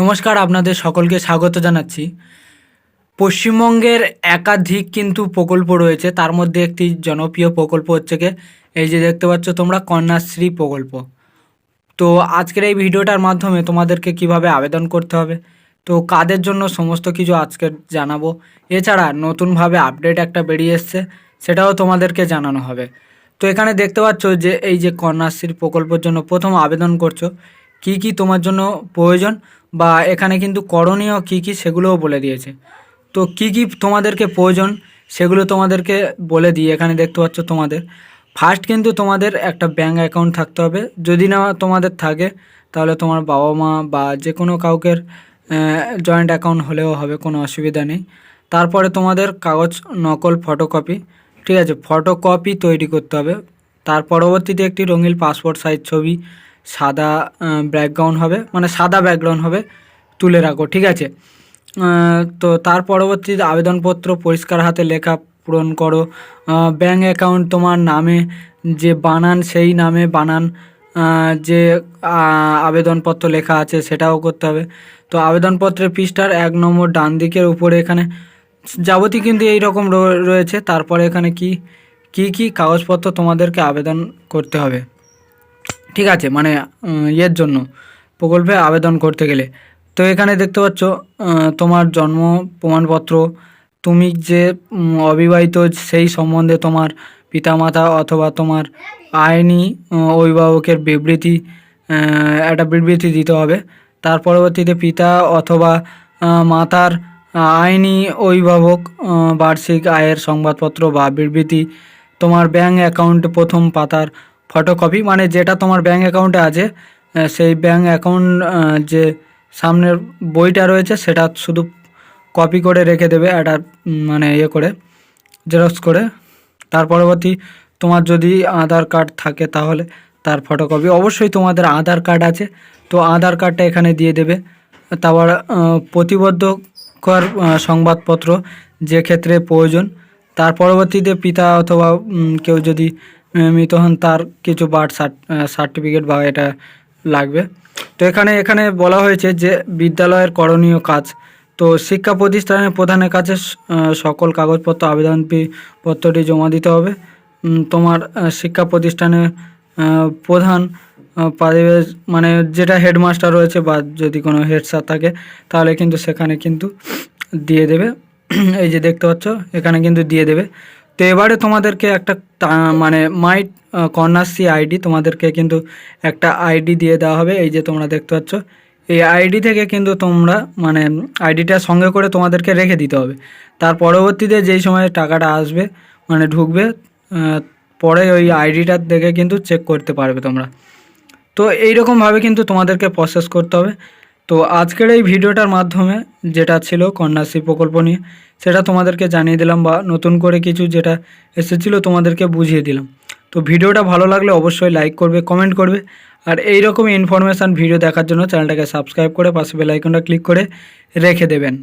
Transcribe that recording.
নমস্কার, আপনাদের সকলকে স্বাগত জানাচ্ছি। পশ্চিমবঙ্গের একাধিক কিন্তু প্রকল্প রয়েছে, তার মধ্যে একটি জনপ্রিয় প্রকল্প হচ্ছে গিয়ে এই যে দেখতে পাচ্ছ তোমরা, কন্যাশ্রী প্রকল্প। তো আজকের এই ভিডিওটার মাধ্যমে তোমাদেরকে কীভাবে আবেদন করতে হবে, তো কাদের জন্য সমস্ত কিছু আজকে জানাব। এছাড়া নতুনভাবে আপডেট একটা বেরিয়ে এসছে, সেটাও তোমাদেরকে জানানো হবে। তো এখানে দেখতে পাচ্ছ যে, এই যে কন্যাশ্রী প্রকল্পের জন্য প্রথম আবেদন করছ কি কি তোমার জন্য প্রয়োজন বা এখানে কিন্তু করণীয় কি কি সেগুলোও বলে দিয়েছে। তো কি কি তোমাদেরকে প্রয়োজন সেগুলো তোমাদেরকে বলে দিই। এখানে দেখতে পাচ্ছ তোমাদের। ফার্স্ট কিন্তু তোমাদের একটা ব্যাঙ্ক অ্যাকাউন্ট থাকতে হবে। যদি না তোমাদের থাকে, তাহলে তোমার বাবা মা বা যে কোনো কাউকের জয়েন্ট অ্যাকাউন্ট হলেও হবে, কোনো অসুবিধা নেই। তারপরে তোমাদের কাগজ, নকল ফটোকপি ঠিক আছে? ফটোকপি তৈরি করতে হবে। তার পরবর্তীতে একটি রঙিন পাসপোর্ট সাইজ ছবি সাদা ব্যাকগ্রাউন্ড হবে মানে সাদা ব্যাকগ্রাউন্ড হবে, তুলে রাখো, ঠিক আছে? তো তার পরবর্তীতে আবেদনপত্র পরিষ্কার হাতে লেখা পূরণ করো। ব্যাঙ্ক অ্যাকাউন্ট তোমার নামে যে বানান, সেই নামে বানান যে আবেদনপত্র লেখা আছে সেটাও করতে হবে। তো আবেদনপত্রের পৃষ্ঠার এক নম্বর ডান দিকের উপরে এখানে যাবতীয় কিন্তু এই রকম রয়ে- রয়েছে। তারপরে এখানে কি কি কি কাগজপত্র তোমাদেরকে আবেদন করতে হবে? ঠিক আছে মানে ইয়ের জন্য, প্রকল্পে আবেদন করতে গেলে। তো এখানে দেখতে পাচ্ছ তোমার জন্ম প্রমাণপত্র, তুমি যে অবিবাহিত সেই সম্বন্ধে তোমার পিতামাতা অথবা তোমার আইনি অভিভাবকের বিবৃতি একটা বিবৃতি দিতে হবে। তার পরবর্তীতে পিতা অথবা মাতার আইনি অভিভাবক বার্ষিক আয়ের সংবাদপত্র বা বিবৃতি, তোমার ব্যাঙ্ক অ্যাকাউন্ট প্রথম পাতার ফটোকপি মানে যেটা তোমার ব্যাঙ্ক অ্যাকাউন্টে আছে সেই ব্যাঙ্ক অ্যাকাউন্ট যে সামনের বইটা রয়েছে সেটা শুধু কপি করে রেখে দেবে একটা মানে ইয়ে করে জেরক্স করে। তার পরবর্তী তোমার যদি আধার কার্ড থাকে তাহলে তার ফটোকপি। অবশ্যই তোমাদের আধার কার্ড আছে তো আধার কার্ডটা এখানে দিয়ে দেবে। তারপর আহ, প্রতিবদ্ধ কর সংবাদপত্র যে ক্ষেত্রে প্রয়োজন তার পরবর্তীতে পিতা অথবা কেউ যদি আহ, মৃত হন তার কিছু বার্থ সার্টিফিকেট বা এটা লাগবে। তো এখানে এখানে বলা হয়েছে যে বিদ্যালয়ের করণীয় কাজ। তো শিক্ষা প্রতিষ্ঠানের প্রধানের কাছে সকল কাগজপত্র আবেদন পত্রটি জমা দিতে হবে। তোমার শিক্ষা প্রতিষ্ঠানের প্রধান মানে যেটা হেডমাস্টার রয়েছে বা যদি কোনো হেড স্যার থাকে তাহলে কিন্তু সেখানে কিন্তু দিয়ে দেবে। এই যে দেখতে পাচ্ছ এখানে কিন্তু দিয়ে দেবে। তো এবারে তোমাদেরকে একটা মানে মাই কন্যাশ্রী আইডি তোমাদেরকে কিন্তু একটা আইডি দিয়ে দেওয়া হবে। এই যে তোমরা দেখতে পাচ্ছ, এই আইডি থেকে কিন্তু তোমরা মানে আইডিটা সঙ্গে করে তোমাদেরকে রেখে দিতে হবে। তার পরবর্তীতে যেই সময় টাকাটা আসবে মানে ঢুকবে পরে ওই আইডিটা দেখে কিন্তু চেক করতে পারবে তোমরা। তো এইরকমভাবে কিন্তু তোমাদেরকে প্রসেস করতে হবে। তো আজকের এই ভিডিওটার মাধ্যমে যেটা ছিল কন্যাশ্রী প্রকল্প নিয়ে, সেটা তোমাদেরকে জানিয়ে দিলাম বা নতুন করে কিছু যেটা এসেছিল তোমাদেরকে বুঝিয়ে দিলাম। তো ভিডিওটা ভালো লাগলে অবশ্যই লাইক করবে, কমেন্ট করবে, আর এই রকম ইনফরমেশান ভিডিও দেখার জন্য চ্যানেলটাকে সাবস্ক্রাইব করে পাশে বেলাইকনটা ক্লিক করে রেখে দেবেন।